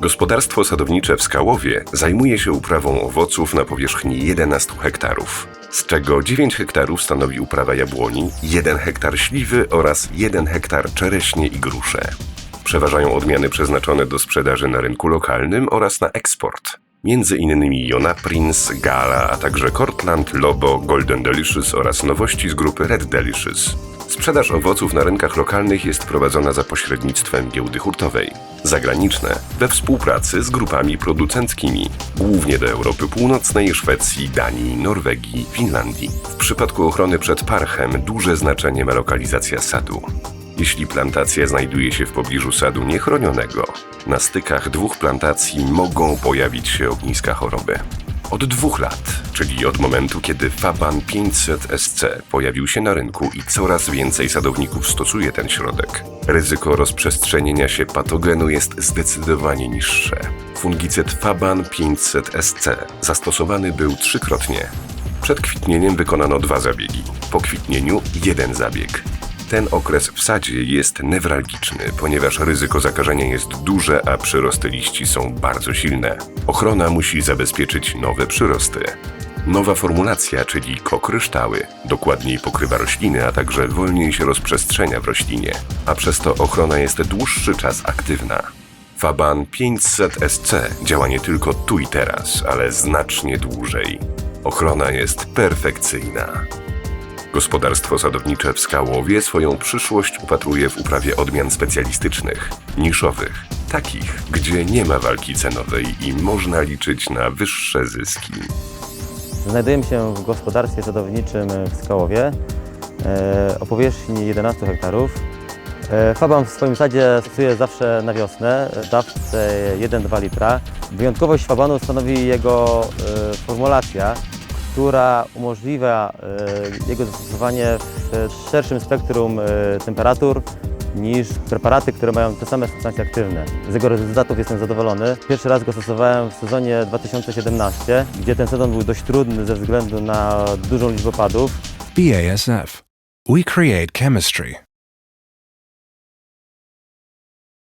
Gospodarstwo sadownicze w Skałowie zajmuje się uprawą owoców na powierzchni 11 hektarów, z czego 9 hektarów stanowi uprawa jabłoni, 1 hektar śliwy oraz 1 hektar czereśnie i grusze. Przeważają odmiany przeznaczone do sprzedaży na rynku lokalnym oraz na eksport. Między innymi Jona Prince, Gala, a także Cortland, Lobo, Golden Delicious oraz nowości z grupy Red Delicious. Sprzedaż owoców na rynkach lokalnych jest prowadzona za pośrednictwem giełdy hurtowej. Zagraniczne we współpracy z grupami producenckimi, głównie do Europy Północnej, Szwecji, Danii, Norwegii, Finlandii. W przypadku ochrony przed parchem duże znaczenie ma lokalizacja sadu. Jeśli plantacja znajduje się w pobliżu sadu niechronionego, na stykach dwóch plantacji mogą pojawić się ogniska choroby. Od dwóch lat, czyli od momentu, kiedy Faban 500 SC pojawił się na rynku i coraz więcej sadowników stosuje ten środek, ryzyko rozprzestrzenienia się patogenu jest zdecydowanie niższe. Fungicyd Faban 500 SC zastosowany był trzykrotnie. Przed kwitnieniem wykonano dwa zabiegi, po kwitnieniu jeden zabieg. Ten okres w sadzie jest newralgiczny, ponieważ ryzyko zakażenia jest duże, a przyrosty liści są bardzo silne. Ochrona musi zabezpieczyć nowe przyrosty. Nowa formulacja, czyli kokryształy, dokładniej pokrywa rośliny, a także wolniej się rozprzestrzenia w roślinie, a przez to ochrona jest dłuższy czas aktywna. Faban 500 SC działa nie tylko tu i teraz, ale znacznie dłużej. Ochrona jest perfekcyjna. Gospodarstwo sadownicze w Skałowie swoją przyszłość upatruje w uprawie odmian specjalistycznych, niszowych, takich, gdzie nie ma walki cenowej i można liczyć na wyższe zyski. Znajdujemy się w gospodarstwie sadowniczym w Skałowie e, o powierzchni 11 hektarów. E, Faban w swoim sadzie stosuje zawsze na wiosnę w dawce 1-2 litra. Wyjątkowość Fabanu stanowi jego e, formulacja, która umożliwia jego zastosowanie w szerszym spektrum temperatur niż preparaty, które mają te same substancje aktywne. Z jego rezultatów jestem zadowolony. Pierwszy raz go stosowałem w sezonie 2017, gdzie ten sezon był dość trudny ze względu na dużą liczbę opadów. BASF. We create chemistry.